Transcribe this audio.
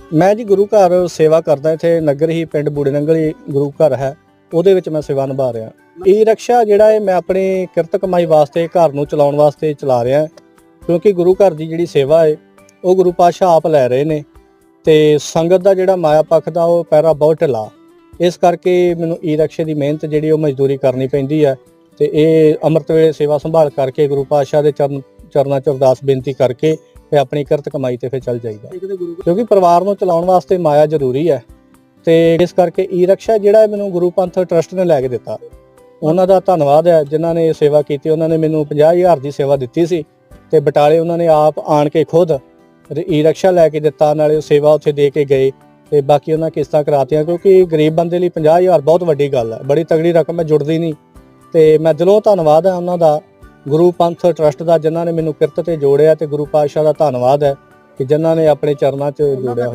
ਮੈਂ ਜੀ ਗੁਰੂ ਘਰ ਸੇਵਾ ਕਰਦਾ ਇੱਥੇ ਨਗਰ ਹੀ ਪਿੰਡ ਬੂੜੇ ਨੰਗਲੀ ਗੁਰੂ ਘਰ ਹੈ ਉਹਦੇ ਵਿੱਚ ਮੈਂ ਸੇਵਾ ਨਿਭਾ ਰਿਹਾ। ਈ ਰਕਸ਼ਾ ਜਿਹੜਾ ਹੈ ਮੈਂ ਆਪਣੀ ਕਿਰਤ ਕਮਾਈ ਵਾਸਤੇ ਘਰ ਨੂੰ ਚਲਾਉਣ ਵਾਸਤੇ ਚਲਾ ਰਿਹਾ ਕਿਉਂਕਿ ਗੁਰੂ ਘਰ ਦੀ ਜਿਹੜੀ ਸੇਵਾ ਹੈ ਉਹ ਗੁਰੂ ਪਾਤਸ਼ਾਹ ਆਪ ਲੈ ਰਹੇ ਨੇ ਤੇ ਸੰਗਤ ਦਾ ਜਿਹੜਾ ਮਾਇਆ ਪੱਖ ਦਾ ਉਹ ਪੈਰਾ ਬਹੁਤ ਢਿੱਲਾ। ਇਸ ਕਰਕੇ ਮੈਨੂੰ ਈ ਰਕਸ਼ੇ ਦੀ ਮਿਹਨਤ ਜਿਹੜੀ ਉਹ ਮਜ਼ਦੂਰੀ ਕਰਨੀ ਪੈਂਦੀ ਹੈ ਤੇ ਇਹ ਅੰਮ੍ਰਿਤ ਵੇਲੇ ਸੇਵਾ ਸੰਭਾਲ ਕਰਕੇ ਗੁਰੂ ਪਾਤਸ਼ਾਹ ਦੇ ਚਰਨ ਚਰਨਾਂ 'ਚ ਅਰਦਾਸ ਬੇਨਤੀ ਕਰਕੇ ਤੇ ਆਪਣੀ ਕਿਰਤ ਕਮਾਈ ਤੇ ਫਿਰ ਚੱਲ ਜਾਈਦਾ। ਕਿਉਂਕਿ ਪਰਿਵਾਰ ਨੂੰ ਚਲਾਉਣ ਵਾਸਤੇ ਮਾਇਆ ਜ਼ਰੂਰੀ ਹੈ। ਤੇ ਇਸ ਕਰਕੇ ਈ ਰਕਸ਼ਾ ਜਿਹੜਾ ਮੈਨੂੰ ਗੁਰੂ ਪੰਥ ਟਰਸਟ ਨੇ ਲੈ ਕੇ ਦਿੱਤਾ। ਉਹਨਾਂ ਦਾ ਧੰਨਵਾਦ ਹੈ ਜਿਨ੍ਹਾਂ ਨੇ ਇਹ ਸੇਵਾ ਕੀਤੀ। ਉਹਨਾਂ ਨੇ ਮੈਨੂੰ 50000 ਦੀ ਸੇਵਾ ਦਿੱਤੀ ਸੀ। ਤੇ ਬਟਾਲੇ ਉਹਨਾਂ ਨੇ ਆਪ ਆਣ ਕੇ ਖੁਦ ਈ ਰਕਸ਼ਾ ਲੈ ਕੇ ਦਿੱਤਾ। ਨਾਲੇ ਉਹ ਸੇਵਾ ਉੱਥੇ ਦੇ ਕੇ ਗਏ। ਤੇ ਬਾਕੀ ਉਹਨਾਂ ਕਿਸ਼ਤਾਂ ਕਰਾਤੀਆਂ ਕਿਉਂਕਿ ਗਰੀਬ ਬੰਦੇ ਲਈ 50000 ਬਹੁਤ ਵੱਡੀ ਗੱਲ ਹੈ। ਬੜੀ ਤਗੜੀ ਰਕਮ ਹੈ ਜੁੜਦੀ ਨਹੀਂ। ਤੇ ਮੈਂ ਦਿਲੋਂ ਧੰਨਵਾਦ ਹੈ ਉਹਨਾਂ ਦਾ। ਗੁਰੂ ਪੰਥ ਟਰਸਟ ਦਾ, ਜਿਨ੍ਹਾਂ ਨੇ ਮੈਨੂੰ ਕਿਰਤ ਤੇ ਜੋੜਿਆ ਤੇ ਗੁਰੂ ਪਾਤਸ਼ਾਹ ਦਾ ਧੰਨਵਾਦ ਹੈ ਕਿ ਜਿਨ੍ਹਾਂ ਨੇ ਆਪਣੇ ਚਰਨਾਂ 'ਚ ਜੋੜਿਆ ਹੋਇਆ